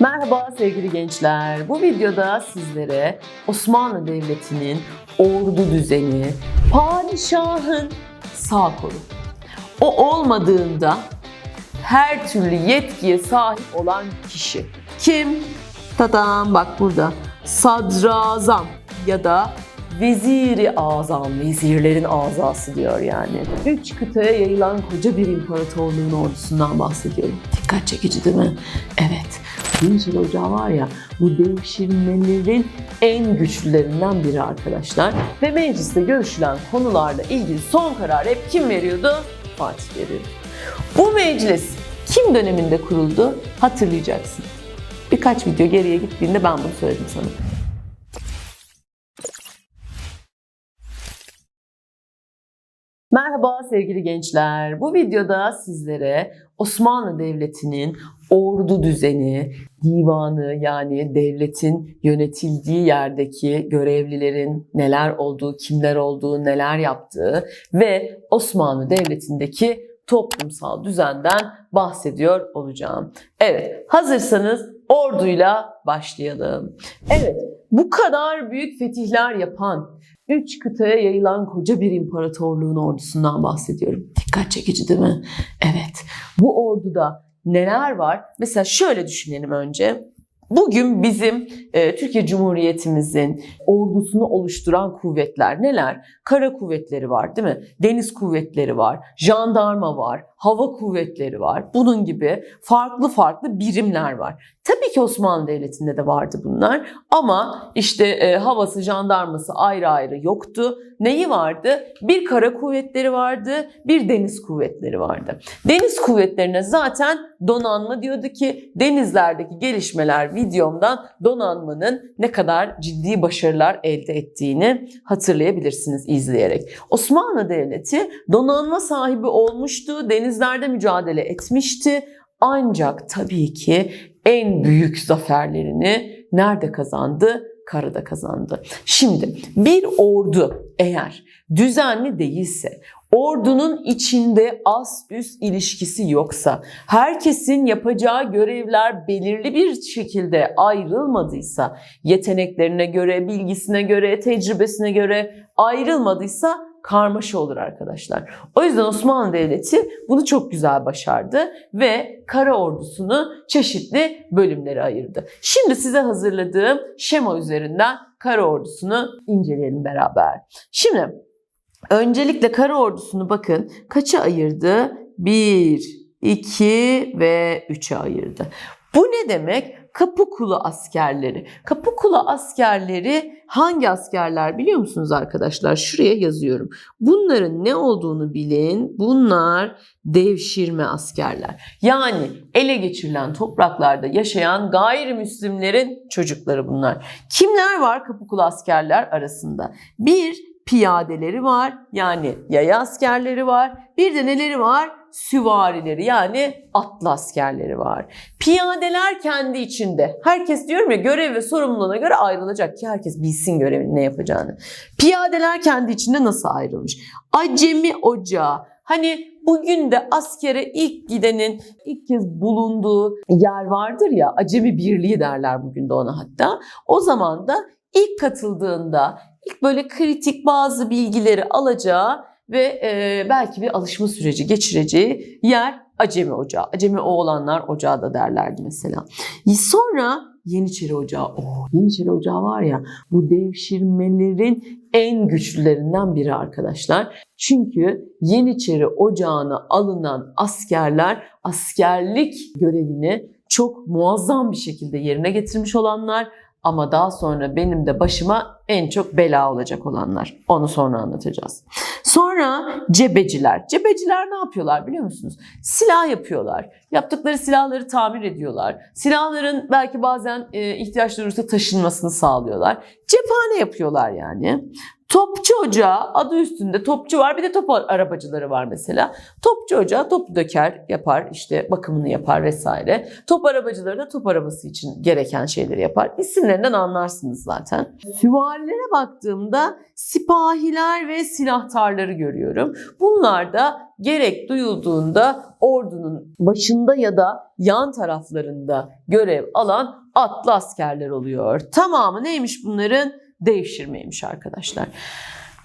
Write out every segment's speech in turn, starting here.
Merhaba sevgili gençler. Bu videoda sizlere Osmanlı Devleti'nin ordu düzeni, padişahın sağ kolu. O olmadığında her türlü yetkiye sahip olan kişi. Kim? Tadam bak burada. Sadrazam ya da Veziri Azam, vezirlerin azası diyor yani. Üç kıtaya yayılan koca bir imparatorluğun ordusundan bahsediyorum. Dikkat çekici değil mi? Evet. Yeniçeri Ocağı var ya bu devşirmelerin en güçlülerinden biri arkadaşlar. Ve mecliste görüşülen konularla ilgili son kararı hep kim veriyordu? Fatih veriyordu. Bu meclis kim döneminde kuruldu? Hatırlayacaksın. Birkaç video geriye gittiğinde ben bunu söyledim sana. Merhaba sevgili gençler. Bu videoda sizlere Osmanlı Devleti'nin ordu düzeni, divanı yani devletin yönetildiği yerdeki görevlilerin neler olduğu, kimler olduğu, neler yaptığı ve Osmanlı Devleti'ndeki toplumsal düzenden bahsediyor olacağım. Evet, hazırsanız orduyla başlayalım. Evet, bu kadar büyük fetihler yapan, üç kıtaya yayılan koca bir imparatorluğun ordusundan bahsediyorum. Dikkat çekici değil mi? Evet, bu orduda neler var? Mesela şöyle düşünelim önce. Bugün bizim e, Türkiye Cumhuriyetimizin ordusunu oluşturan kuvvetler neler? Kara kuvvetleri var değil mi? Deniz kuvvetleri var, jandarma var, hava kuvvetleri var. Bunun gibi farklı farklı birimler var. Tabii ki Osmanlı Devleti'nde de vardı bunlar ama işte e, havası, jandarması ayrı ayrı yoktu. Neyi vardı? Bir kara kuvvetleri vardı, bir deniz kuvvetleri vardı. Deniz kuvvetlerine zaten donanma diyordu ki denizlerdeki gelişmeler videomdan donanmanın ne kadar ciddi başarılar elde ettiğini hatırlayabilirsiniz izleyerek. Osmanlı Devleti donanma sahibi olmuştu, denizlerde mücadele etmişti. Ancak tabii ki en büyük zaferlerini nerede kazandı? Karada kazandı. Şimdi bir ordu eğer düzenli değilse, ordunun içinde az üst ilişkisi yoksa, herkesin yapacağı görevler belirli bir şekilde ayrılmadıysa, yeteneklerine göre, bilgisine göre, tecrübesine göre ayrılmadıysa karmaşa olur arkadaşlar. O yüzden Osmanlı Devleti bunu çok güzel başardı ve kara ordusunu çeşitli bölümlere ayırdı. Şimdi size hazırladığım şema üzerinden kara ordusunu inceleyelim beraber. Şimdi öncelikle kara ordusunu bakın kaça ayırdı? 1, 2 ve 3'e ayırdı. Bu ne demek? Kapıkulu askerleri. Kapıkulu askerleri hangi askerler biliyor musunuz arkadaşlar? Şuraya yazıyorum. Bunların ne olduğunu bilin. Bunlar devşirme askerler. Yani ele geçirilen topraklarda yaşayan gayrimüslimlerin çocukları bunlar. Kimler var Kapıkulu askerler arasında? Bir, piyadeleri var. Yani yaya askerleri var. Bir de neleri var? süvarileri yani atlı askerleri var. Piyadeler kendi içinde. Herkes diyorum ya görev ve sorumluluğuna göre ayrılacak ki herkes bilsin görevini ne yapacağını. Piyadeler kendi içinde nasıl ayrılmış? Acemi ocağı. Hani bugün de askere ilk gidenin ilk kez bulunduğu yer vardır ya acemi birliği derler bugün de ona hatta. O zaman da ilk katıldığında ilk böyle kritik bazı bilgileri alacağı ve e, belki bir alışma süreci geçireceği yer Acemi Ocağı. Acemi oğlanlar ocağı da derlerdi mesela. Sonra Yeniçeri Ocağı. Oh, Yeniçeri Ocağı var ya bu devşirmelerin en güçlülerinden biri arkadaşlar. Çünkü Yeniçeri Ocağı'na alınan askerler askerlik görevini çok muazzam bir şekilde yerine getirmiş olanlar ama daha sonra benim de başıma en çok bela olacak olanlar. Onu sonra anlatacağız. Sonra cebeciler. Cebeciler ne yapıyorlar biliyor musunuz? Silah yapıyorlar. Yaptıkları silahları tamir ediyorlar. Silahların belki bazen e, ihtiyaçları olursa taşınmasını sağlıyorlar. Cephane yapıyorlar yani. Topçu ocağı adı üstünde topçu var bir de top arabacıları var mesela. Topçu ocağı topu döker yapar işte bakımını yapar vesaire. Top arabacıları da top arabası için gereken şeyleri yapar. İsimlerinden anlarsınız zaten. Süvarilere baktığımda sipahiler ve silahtarları görüyorum. Bunlar da gerek duyulduğunda ordunun başında ya da yan taraflarında görev alan atlı askerler oluyor. Tamamı neymiş bunların? Devşirmeymiş arkadaşlar.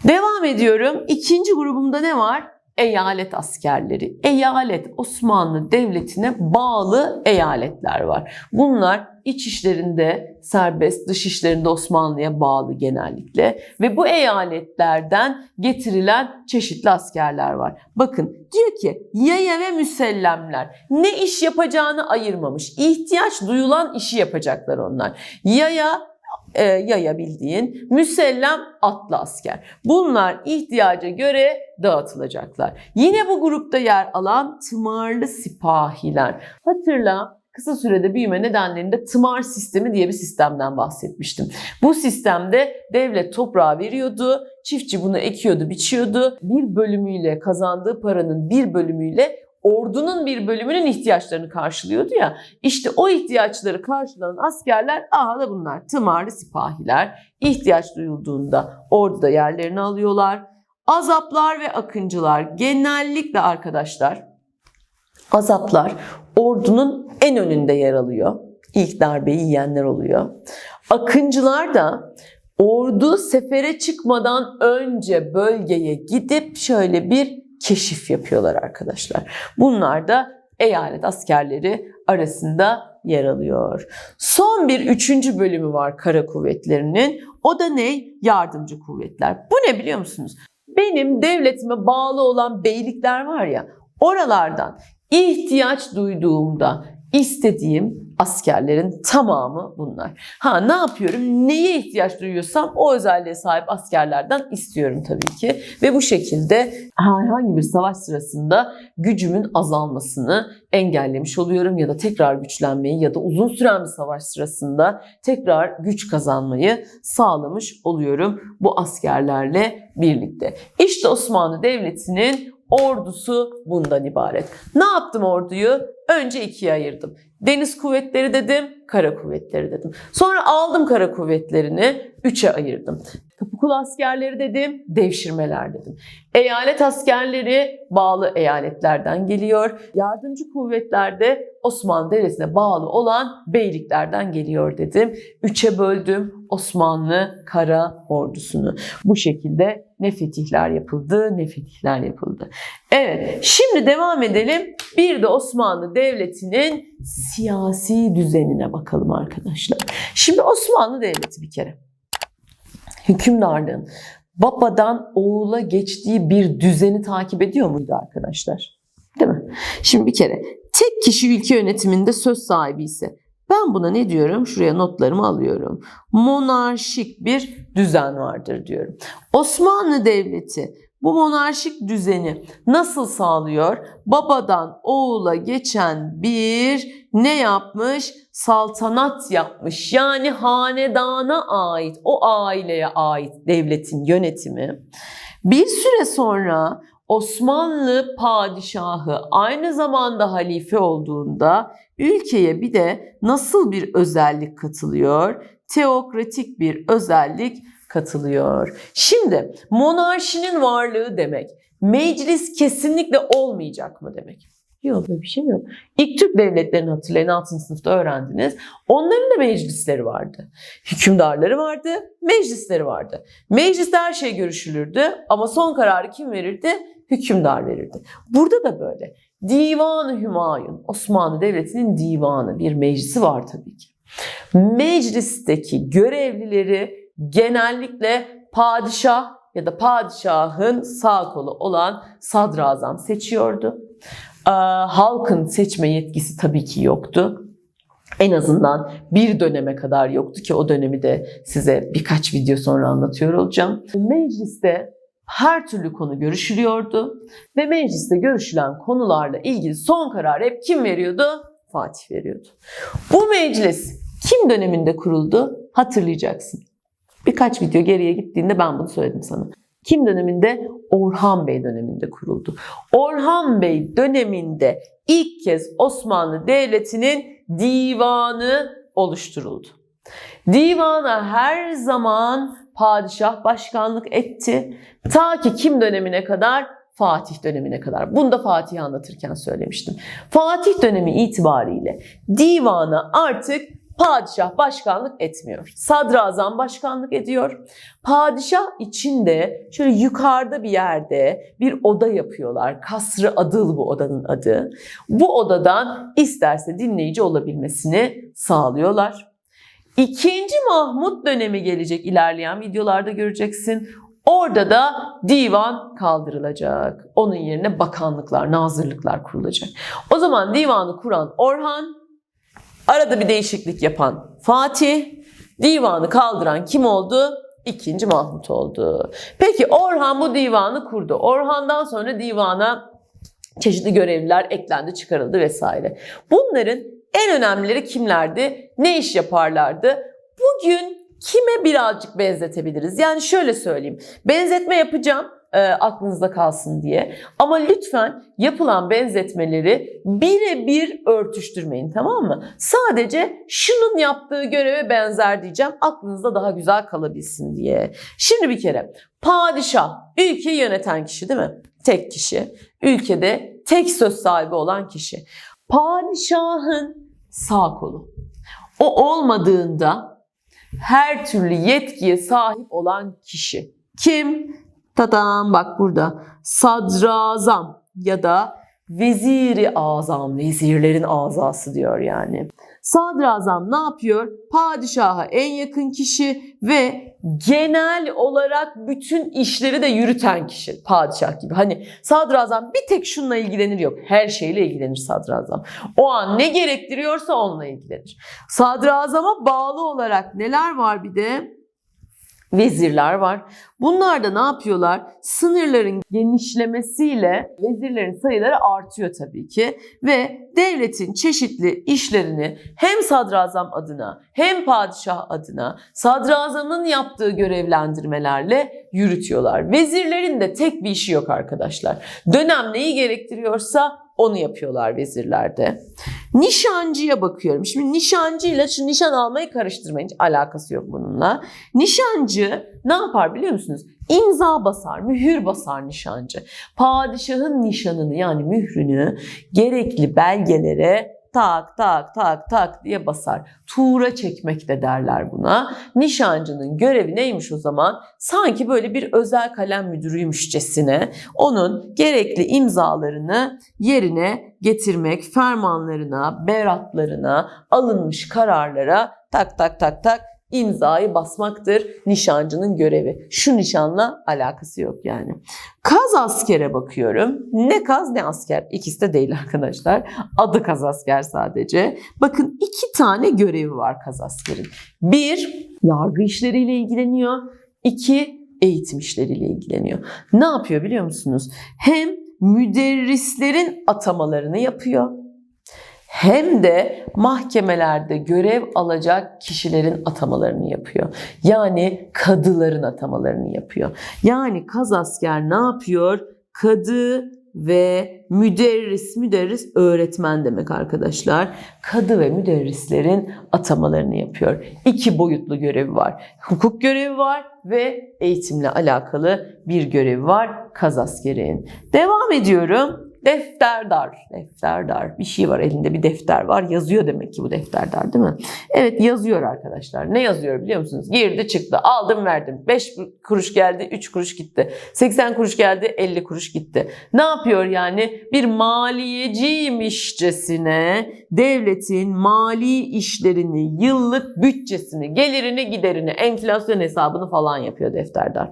Devam ediyorum. İkinci grubumda ne var? Eyalet askerleri. Eyalet Osmanlı Devleti'ne bağlı eyaletler var. Bunlar iç işlerinde serbest, dış işlerinde Osmanlı'ya bağlı genellikle ve bu eyaletlerden getirilen çeşitli askerler var. Bakın diyor ki yaya ve müsellemler ne iş yapacağını ayırmamış. İhtiyaç duyulan işi yapacaklar onlar. Yaya e, yaya bildiğin müsellem atlı asker. Bunlar ihtiyaca göre dağıtılacaklar. Yine bu grupta yer alan tımarlı sipahiler. Hatırla kısa sürede büyüme nedenlerinde tımar sistemi diye bir sistemden bahsetmiştim. Bu sistemde devlet toprağı veriyordu, çiftçi bunu ekiyordu, biçiyordu. Bir bölümüyle kazandığı paranın bir bölümüyle ordunun bir bölümünün ihtiyaçlarını karşılıyordu ya. İşte o ihtiyaçları karşılanan askerler aha da bunlar tımarlı sipahiler. İhtiyaç duyulduğunda orduda yerlerini alıyorlar. Azaplar ve akıncılar genellikle arkadaşlar azaplar ordunun en önünde yer alıyor. İlk darbeyi yiyenler oluyor. Akıncılar da ordu sefere çıkmadan önce bölgeye gidip şöyle bir keşif yapıyorlar arkadaşlar. Bunlar da eyalet askerleri arasında yer alıyor. Son bir üçüncü bölümü var kara kuvvetlerinin. O da ne? Yardımcı kuvvetler. Bu ne biliyor musunuz? Benim devletime bağlı olan beylikler var ya oralardan ihtiyaç duyduğumda istediğim askerlerin tamamı bunlar. Ha ne yapıyorum? Neye ihtiyaç duyuyorsam o özelliğe sahip askerlerden istiyorum tabii ki. Ve bu şekilde herhangi bir savaş sırasında gücümün azalmasını engellemiş oluyorum ya da tekrar güçlenmeyi ya da uzun süren bir savaş sırasında tekrar güç kazanmayı sağlamış oluyorum bu askerlerle birlikte. İşte Osmanlı Devleti'nin ordusu bundan ibaret. Ne yaptım orduyu? Önce ikiye ayırdım. Deniz kuvvetleri dedim, kara kuvvetleri dedim. Sonra aldım kara kuvvetlerini, üçe ayırdım. Kapıkul askerleri dedim, devşirmeler dedim. Eyalet askerleri bağlı eyaletlerden geliyor. Yardımcı kuvvetlerde Osmanlı Devleti'ne bağlı olan beyliklerden geliyor dedim. Üçe böldüm Osmanlı kara ordusunu. Bu şekilde ne fetihler yapıldı ne fetihler yapıldı. Evet şimdi devam edelim. Bir de Osmanlı Devleti'nin siyasi düzenine bakalım arkadaşlar. Şimdi Osmanlı Devleti bir kere hükümdarlığın babadan oğula geçtiği bir düzeni takip ediyor muydu arkadaşlar? Değil mi? Şimdi bir kere tek kişi ülke yönetiminde söz sahibi ise ben buna ne diyorum? Şuraya notlarımı alıyorum. Monarşik bir düzen vardır diyorum. Osmanlı Devleti bu monarşik düzeni nasıl sağlıyor? Babadan oğula geçen bir ne yapmış? Saltanat yapmış. Yani hanedana ait, o aileye ait devletin yönetimi. Bir süre sonra Osmanlı padişahı aynı zamanda halife olduğunda ülkeye bir de nasıl bir özellik katılıyor? Teokratik bir özellik katılıyor. Şimdi monarşinin varlığı demek meclis kesinlikle olmayacak mı demek? Yok böyle bir şey yok. İlk Türk devletlerini hatırlayın 6. sınıfta öğrendiniz. Onların da meclisleri vardı. Hükümdarları vardı, meclisleri vardı. Mecliste her şey görüşülürdü ama son kararı kim verirdi? Hükümdar verirdi. Burada da böyle. Divan-ı Hümayun, Osmanlı Devleti'nin divanı, bir meclisi var tabii ki. Meclisteki görevlileri genellikle padişah ya da padişahın sağ kolu olan sadrazam seçiyordu. Ee, halkın seçme yetkisi tabii ki yoktu. En azından bir döneme kadar yoktu ki o dönemi de size birkaç video sonra anlatıyor olacağım. Mecliste her türlü konu görüşülüyordu ve mecliste görüşülen konularla ilgili son kararı hep kim veriyordu? Fatih veriyordu. Bu meclis kim döneminde kuruldu? Hatırlayacaksın. Birkaç video geriye gittiğinde ben bunu söyledim sana. Kim döneminde? Orhan Bey döneminde kuruldu. Orhan Bey döneminde ilk kez Osmanlı Devleti'nin divanı oluşturuldu. Divana her zaman padişah başkanlık etti. Ta ki kim dönemine kadar? Fatih dönemine kadar. Bunu da Fatih'i anlatırken söylemiştim. Fatih dönemi itibariyle divana artık padişah başkanlık etmiyor. Sadrazam başkanlık ediyor. Padişah içinde şöyle yukarıda bir yerde bir oda yapıyorlar. Kasrı Adıl bu odanın adı. Bu odadan isterse dinleyici olabilmesini sağlıyorlar. İkinci Mahmut dönemi gelecek ilerleyen videolarda göreceksin. Orada da divan kaldırılacak. Onun yerine bakanlıklar, nazırlıklar kurulacak. O zaman divanı kuran Orhan, arada bir değişiklik yapan Fatih, divanı kaldıran kim oldu? İkinci Mahmut oldu. Peki Orhan bu divanı kurdu. Orhan'dan sonra divana çeşitli görevliler eklendi, çıkarıldı vesaire. Bunların en önemlileri kimlerdi? Ne iş yaparlardı? Bugün kime birazcık benzetebiliriz? Yani şöyle söyleyeyim. Benzetme yapacağım e, aklınızda kalsın diye. Ama lütfen yapılan benzetmeleri birebir örtüştürmeyin tamam mı? Sadece şunun yaptığı göreve benzer diyeceğim aklınızda daha güzel kalabilsin diye. Şimdi bir kere padişah ülkeyi yöneten kişi değil mi? Tek kişi. Ülkede tek söz sahibi olan kişi. Padişahın sağ kolu. O olmadığında her türlü yetkiye sahip olan kişi. Kim? Tadam bak burada. Sadrazam ya da veziri azam, vezirlerin azası diyor yani. Sadrazam ne yapıyor? Padişaha en yakın kişi ve genel olarak bütün işleri de yürüten kişi. Padişah gibi. Hani sadrazam bir tek şununla ilgilenir yok. Her şeyle ilgilenir sadrazam. O an ne gerektiriyorsa onunla ilgilenir. Sadrazama bağlı olarak neler var bir de? Vezirler var. Bunlar da ne yapıyorlar? Sınırların genişlemesiyle vezirlerin sayıları artıyor tabii ki ve devletin çeşitli işlerini hem sadrazam adına hem padişah adına sadrazamın yaptığı görevlendirmelerle yürütüyorlar. Vezirlerin de tek bir işi yok arkadaşlar. Dönem neyi gerektiriyorsa onu yapıyorlar vezirlerde. Nişancıya bakıyorum. Şimdi nişancıyla şu nişan almayı karıştırmayın. Hiç alakası yok bununla. Nişancı ne yapar biliyor musunuz? İmza basar, mühür basar nişancı. Padişahın nişanını yani mührünü gerekli belgelere tak tak tak tak diye basar. Tuğra çekmek de derler buna. Nişancının görevi neymiş o zaman? Sanki böyle bir özel kalem müdürüymüşçesine onun gerekli imzalarını yerine getirmek, fermanlarına, beratlarına, alınmış kararlara tak tak tak tak imzayı basmaktır nişancının görevi. Şu nişanla alakası yok yani. Kaz askere bakıyorum. Ne kaz ne asker. İkisi de değil arkadaşlar. Adı kaz asker sadece. Bakın iki tane görevi var kaz askerin. Bir, yargı işleriyle ilgileniyor. İki, eğitim işleriyle ilgileniyor. Ne yapıyor biliyor musunuz? Hem müderrislerin atamalarını yapıyor hem de mahkemelerde görev alacak kişilerin atamalarını yapıyor. Yani kadıların atamalarını yapıyor. Yani kaz asker ne yapıyor? Kadı ve müderris, müderris öğretmen demek arkadaşlar. Kadı ve müderrislerin atamalarını yapıyor. İki boyutlu görevi var. Hukuk görevi var ve eğitimle alakalı bir görevi var kaz askerin. Devam ediyorum. Defterdar, defterdar. Bir şey var elinde bir defter var. Yazıyor demek ki bu defterdar değil mi? Evet yazıyor arkadaşlar. Ne yazıyor biliyor musunuz? Girdi çıktı. Aldım verdim. 5 kuruş geldi 3 kuruş gitti. 80 kuruş geldi 50 kuruş gitti. Ne yapıyor yani? Bir maliyeciymişçesine devletin mali işlerini, yıllık bütçesini, gelirini, giderini, enflasyon hesabını falan yapıyor defterdar.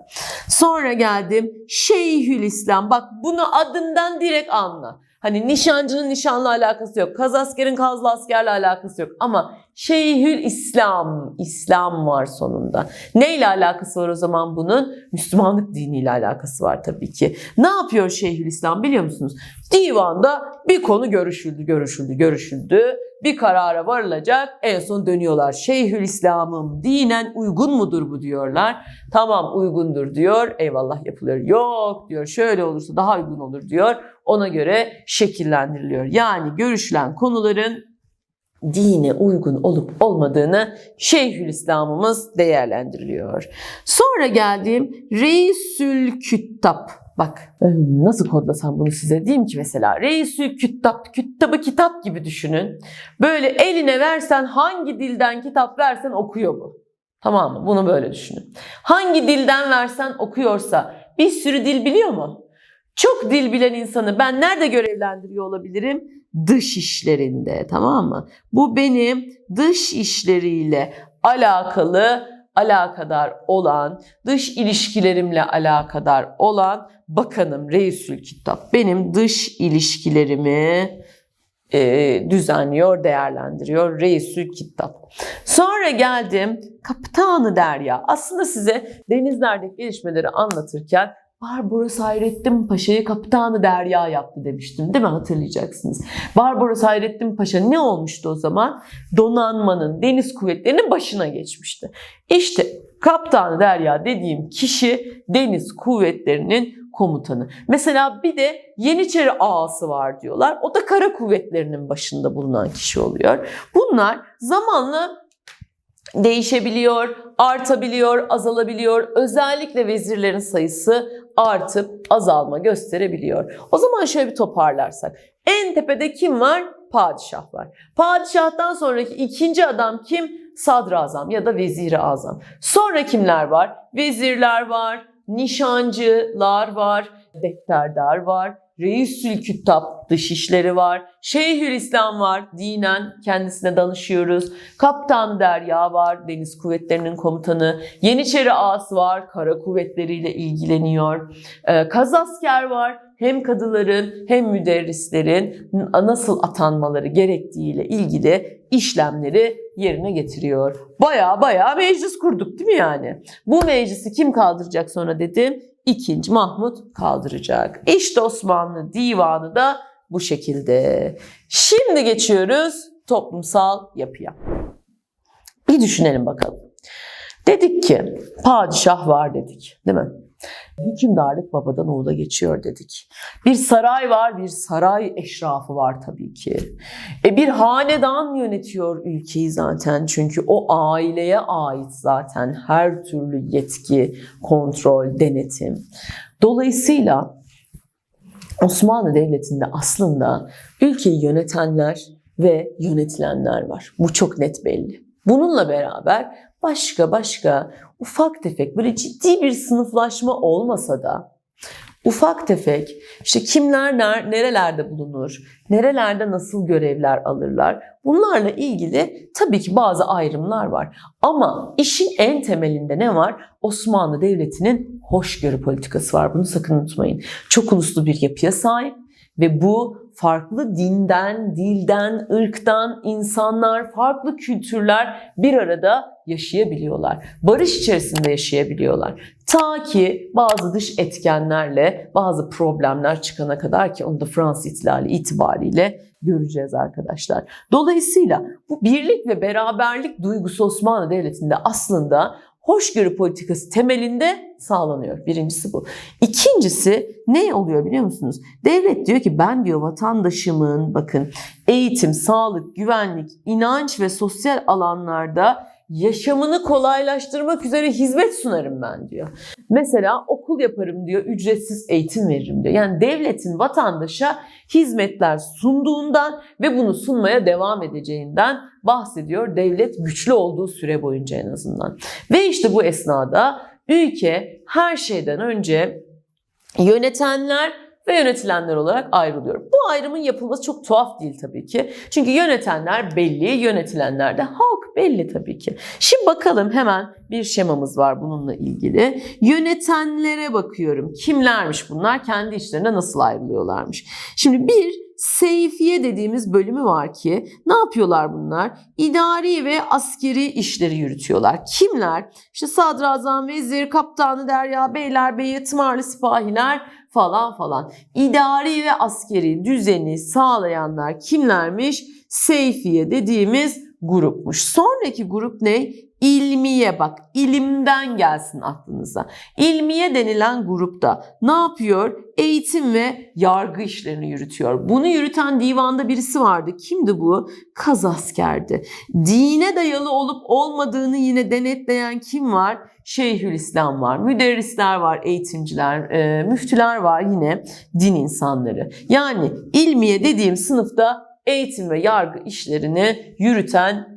Sonra geldim Şeyhülislam. Bak bunu adından direkt anla. Hani nişancının nişanla alakası yok. Kaz askerin kazlı askerle alakası yok. Ama Şeyhül İslam, İslam var sonunda. Neyle alakası var o zaman bunun? Müslümanlık diniyle alakası var tabii ki. Ne yapıyor Şeyhül İslam biliyor musunuz? Divanda bir konu görüşüldü, görüşüldü, görüşüldü. Bir karara varılacak. En son dönüyorlar. Şeyhülislam'ım dinen uygun mudur bu diyorlar. Tamam uygundur diyor. Eyvallah yapılıyor. Yok diyor. Şöyle olursa daha uygun olur diyor. Ona göre şekillendiriliyor. Yani görüşülen konuların dine uygun olup olmadığını Şeyhülislam'ımız değerlendiriliyor. Sonra geldiğim Reisül Küttab. Bak nasıl kodlasam bunu size diyeyim ki mesela Reisül Küttab, küttabı kitap gibi düşünün. Böyle eline versen hangi dilden kitap versen okuyor bu. Tamam mı? Bunu böyle düşünün. Hangi dilden versen okuyorsa bir sürü dil biliyor mu? Çok dil bilen insanı ben nerede görevlendiriyor olabilirim? Dış işlerinde tamam mı? Bu benim dış işleriyle alakalı, alakadar olan, dış ilişkilerimle alakadar olan bakanım Reisül Kitap. Benim dış ilişkilerimi e, düzenliyor, değerlendiriyor Reisül Kitap. Sonra geldim Kaptanı Derya. Aslında size denizlerdeki gelişmeleri anlatırken Barbaros Hayrettin Paşa'yı Kaptanı Derya yaptı demiştim değil mi hatırlayacaksınız. Barbaros Hayrettin Paşa ne olmuştu o zaman? Donanmanın, deniz kuvvetlerinin başına geçmişti. İşte Kaptanı Derya dediğim kişi deniz kuvvetlerinin komutanı. Mesela bir de Yeniçeri ağası var diyorlar. O da kara kuvvetlerinin başında bulunan kişi oluyor. Bunlar zamanla değişebiliyor, artabiliyor, azalabiliyor. Özellikle vezirlerin sayısı artıp azalma gösterebiliyor. O zaman şöyle bir toparlarsak. En tepede kim var? Padişah var. Padişahtan sonraki ikinci adam kim? Sadrazam ya da veziri azam. Sonra kimler var? Vezirler var, nişancılar var, defterdar var, Reisül Küttab dışişleri var, Şeyhülislam var, dinen kendisine danışıyoruz. Kaptan Derya var, deniz kuvvetlerinin komutanı. Yeniçeri Ağası var, kara kuvvetleriyle ilgileniyor. Ee, Kazasker var, hem kadıların hem müderrislerin nasıl atanmaları gerektiğiyle ilgili işlemleri yerine getiriyor. Baya baya meclis kurduk değil mi yani? Bu meclisi kim kaldıracak sonra dedim? İkinci Mahmut kaldıracak. İşte Osmanlı divanı da bu şekilde. Şimdi geçiyoruz toplumsal yapıya. Bir düşünelim bakalım. Dedik ki padişah var dedik değil mi? Hükümdarlık babadan oğula geçiyor dedik. Bir saray var, bir saray eşrafı var tabii ki. E bir hanedan yönetiyor ülkeyi zaten. Çünkü o aileye ait zaten her türlü yetki, kontrol, denetim. Dolayısıyla Osmanlı Devleti'nde aslında ülkeyi yönetenler ve yönetilenler var. Bu çok net belli. Bununla beraber başka başka ufak tefek böyle ciddi bir sınıflaşma olmasa da ufak tefek işte kimler ner, nerelerde bulunur, nerelerde nasıl görevler alırlar bunlarla ilgili tabii ki bazı ayrımlar var. Ama işin en temelinde ne var? Osmanlı Devleti'nin hoşgörü politikası var. Bunu sakın unutmayın. Çok uluslu bir yapıya sahip ve bu farklı dinden, dilden, ırktan insanlar, farklı kültürler bir arada yaşayabiliyorlar. Barış içerisinde yaşayabiliyorlar. Ta ki bazı dış etkenlerle bazı problemler çıkana kadar ki onu da Fransız ihtilali itibariyle göreceğiz arkadaşlar. Dolayısıyla bu birlik ve beraberlik duygusu Osmanlı Devleti'nde aslında hoşgörü politikası temelinde sağlanıyor. Birincisi bu. İkincisi ne oluyor biliyor musunuz? Devlet diyor ki ben diyor vatandaşımın bakın eğitim, sağlık, güvenlik, inanç ve sosyal alanlarda yaşamını kolaylaştırmak üzere hizmet sunarım ben diyor. Mesela okul yaparım diyor, ücretsiz eğitim veririm diyor. Yani devletin vatandaşa hizmetler sunduğundan ve bunu sunmaya devam edeceğinden bahsediyor devlet güçlü olduğu süre boyunca en azından. Ve işte bu esnada ülke her şeyden önce yönetenler ve yönetilenler olarak ayrılıyor. Bu ayrımın yapılması çok tuhaf değil tabii ki. Çünkü yönetenler belli, yönetilenler de halk belli tabii ki. Şimdi bakalım hemen bir şemamız var bununla ilgili. Yönetenlere bakıyorum. Kimlermiş bunlar? Kendi işlerine nasıl ayrılıyorlarmış? Şimdi bir Seyfiye dediğimiz bölümü var ki ne yapıyorlar bunlar? İdari ve askeri işleri yürütüyorlar. Kimler? İşte sadrazam, vezir, kaptanı, derya, beylerbeyi, tımarlı sipahiler falan falan. İdari ve askeri düzeni sağlayanlar kimlermiş? Seyfiye dediğimiz grupmuş. Sonraki grup ne? İlmiye bak ilimden gelsin aklınıza. İlmiye denilen grupta ne yapıyor? Eğitim ve yargı işlerini yürütüyor. Bunu yürüten divanda birisi vardı. Kimdi bu? Kaz askerdi. Dine dayalı olup olmadığını yine denetleyen kim var? Şeyhülislam var, müderrisler var, eğitimciler, e, müftüler var yine din insanları. Yani ilmiye dediğim sınıfta eğitim ve yargı işlerini yürüten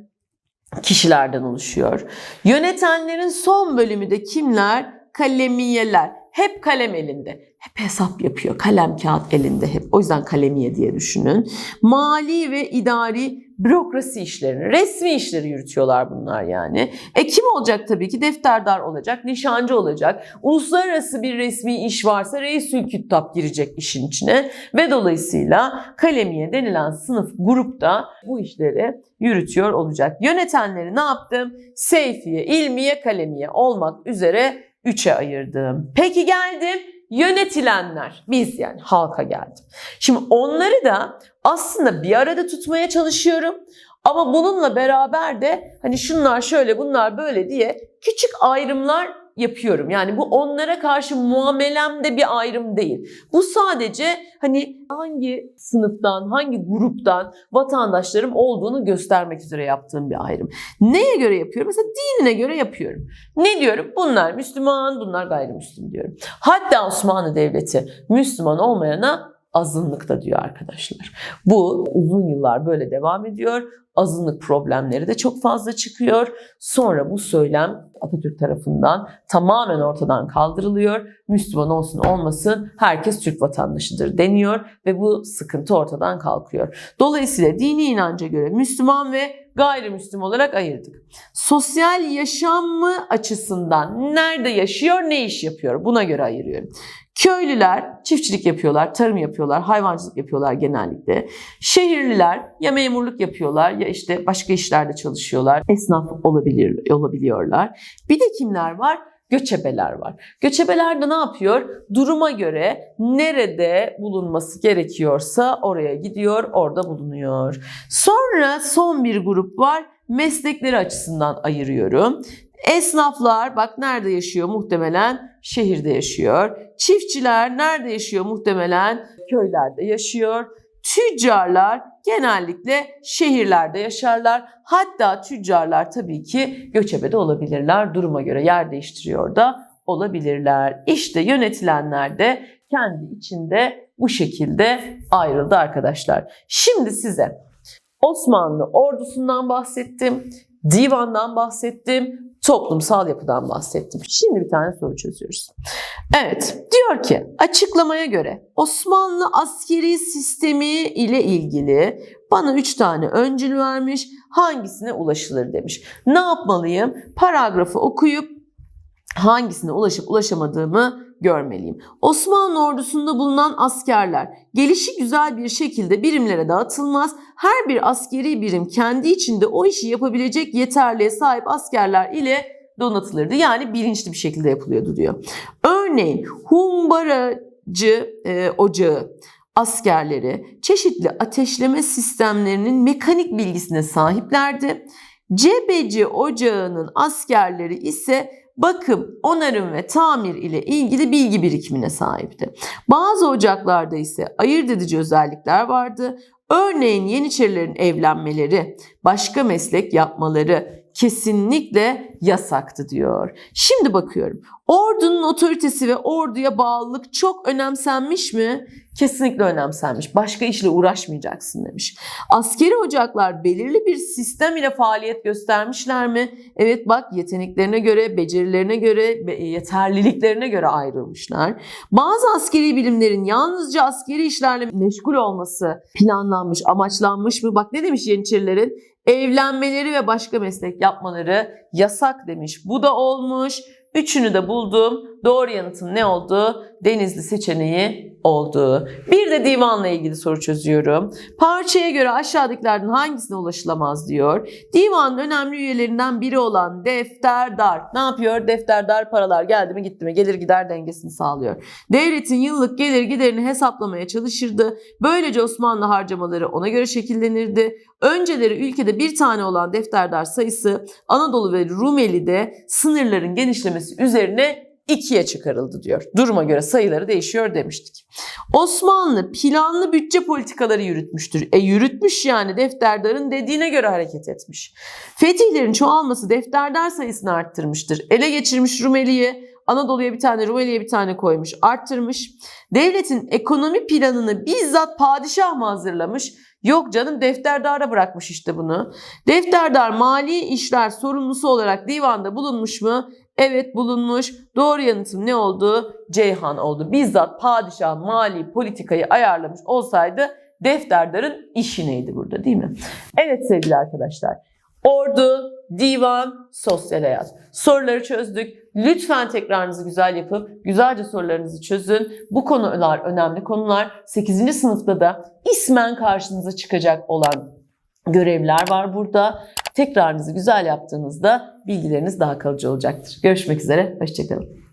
kişilerden oluşuyor. Yönetenlerin son bölümü de kimler? Kalemiyeler. Hep kalem elinde. Hep hesap yapıyor. Kalem kağıt elinde hep. O yüzden kalemiye diye düşünün. Mali ve idari bürokrasi işlerini, resmi işleri yürütüyorlar bunlar yani. E kim olacak tabii ki? Defterdar olacak, nişancı olacak. Uluslararası bir resmi iş varsa reisül küttab girecek işin içine. Ve dolayısıyla kalemiye denilen sınıf grupta bu işleri yürütüyor olacak. Yönetenleri ne yaptım? Seyfiye, ilmiye, kalemiye olmak üzere üçe ayırdım. Peki geldim yönetilenler. Biz yani halka geldim. Şimdi onları da aslında bir arada tutmaya çalışıyorum. Ama bununla beraber de hani şunlar şöyle bunlar böyle diye küçük ayrımlar yapıyorum. Yani bu onlara karşı muamelemde bir ayrım değil. Bu sadece hani hangi sınıftan, hangi gruptan vatandaşlarım olduğunu göstermek üzere yaptığım bir ayrım. Neye göre yapıyorum? Mesela dinine göre yapıyorum. Ne diyorum? Bunlar Müslüman, bunlar gayrimüslim diyorum. Hatta Osmanlı Devleti Müslüman olmayana azınlıkta diyor arkadaşlar. Bu uzun yıllar böyle devam ediyor. Azınlık problemleri de çok fazla çıkıyor. Sonra bu söylem Atatürk tarafından tamamen ortadan kaldırılıyor. Müslüman olsun olmasın herkes Türk vatandaşıdır deniyor ve bu sıkıntı ortadan kalkıyor. Dolayısıyla dini inanca göre Müslüman ve gayrimüslim olarak ayırdık. Sosyal yaşamı açısından nerede yaşıyor, ne iş yapıyor buna göre ayırıyorum. Köylüler çiftçilik yapıyorlar, tarım yapıyorlar, hayvancılık yapıyorlar genellikle. Şehirliler ya memurluk yapıyorlar ya işte başka işlerde çalışıyorlar. Esnaf olabilir, olabiliyorlar. Bir de kimler var? Göçebeler var. Göçebeler de ne yapıyor? Duruma göre nerede bulunması gerekiyorsa oraya gidiyor, orada bulunuyor. Sonra son bir grup var. Meslekleri açısından ayırıyorum. Esnaflar bak nerede yaşıyor muhtemelen şehirde yaşıyor. Çiftçiler nerede yaşıyor muhtemelen köylerde yaşıyor. Tüccarlar genellikle şehirlerde yaşarlar. Hatta tüccarlar tabii ki göçebe de olabilirler. Duruma göre yer değiştiriyor da olabilirler. İşte yönetilenler de kendi içinde bu şekilde ayrıldı arkadaşlar. Şimdi size Osmanlı ordusundan bahsettim, divandan bahsettim, toplumsal yapıdan bahsettim. Şimdi bir tane soru çözüyoruz. Evet, diyor ki açıklamaya göre Osmanlı askeri sistemi ile ilgili bana 3 tane öncül vermiş, hangisine ulaşılır demiş. Ne yapmalıyım? Paragrafı okuyup hangisine ulaşıp ulaşamadığımı görmeliyim. Osmanlı ordusunda bulunan askerler gelişi güzel bir şekilde birimlere dağıtılmaz. Her bir askeri birim kendi içinde o işi yapabilecek yeterliğe sahip askerler ile donatılırdı. Yani bilinçli bir şekilde yapılıyordu diyor. Örneğin humbaracı e, ocağı askerleri çeşitli ateşleme sistemlerinin mekanik bilgisine sahiplerdi. Cebeci ocağının askerleri ise bakım, onarım ve tamir ile ilgili bilgi birikimine sahipti. Bazı ocaklarda ise ayırt edici özellikler vardı. Örneğin Yeniçerilerin evlenmeleri, başka meslek yapmaları kesinlikle yasaktı diyor. Şimdi bakıyorum. Ordunun otoritesi ve orduya bağlılık çok önemsenmiş mi? Kesinlikle önemsenmiş. Başka işle uğraşmayacaksın demiş. Askeri ocaklar belirli bir sistem ile faaliyet göstermişler mi? Evet bak yeteneklerine göre, becerilerine göre, yeterliliklerine göre ayrılmışlar. Bazı askeri bilimlerin yalnızca askeri işlerle meşgul olması planlanmış, amaçlanmış mı? Bak ne demiş Yeniçerilerin? Evlenmeleri ve başka meslek yapmaları yasak demiş. Bu da olmuş. Üçünü de buldum. Doğru yanıtın ne oldu? Denizli seçeneği oldu. Bir de divanla ilgili soru çözüyorum. Parçaya göre aşağıdakilerden hangisine ulaşılamaz diyor. Divanın önemli üyelerinden biri olan defterdar. Ne yapıyor? Defterdar paralar geldi mi gitti mi gelir gider dengesini sağlıyor. Devletin yıllık gelir giderini hesaplamaya çalışırdı. Böylece Osmanlı harcamaları ona göre şekillenirdi. Önceleri ülkede bir tane olan defterdar sayısı Anadolu ve Rumeli'de sınırların genişlemesi üzerine ikiye çıkarıldı diyor. Duruma göre sayıları değişiyor demiştik. Osmanlı planlı bütçe politikaları yürütmüştür. E yürütmüş yani defterdarın dediğine göre hareket etmiş. Fetihlerin çoğalması defterdar sayısını arttırmıştır. Ele geçirmiş Rumeli'yi, Anadolu'ya bir tane, Rumeli'ye bir tane koymuş, arttırmış. Devletin ekonomi planını bizzat padişah mı hazırlamış? Yok canım defterdara bırakmış işte bunu. Defterdar mali işler sorumlusu olarak divanda bulunmuş mu? Evet bulunmuş. Doğru yanıtım ne oldu? Ceyhan oldu. Bizzat padişah mali politikayı ayarlamış olsaydı defterdarın işi neydi burada değil mi? Evet sevgili arkadaşlar. Ordu, divan, sosyal hayat. Soruları çözdük. Lütfen tekrarınızı güzel yapıp güzelce sorularınızı çözün. Bu konular önemli konular. 8. sınıfta da ismen karşınıza çıkacak olan görevler var burada. Tekrarınızı güzel yaptığınızda bilgileriniz daha kalıcı olacaktır. Görüşmek üzere, hoşçakalın.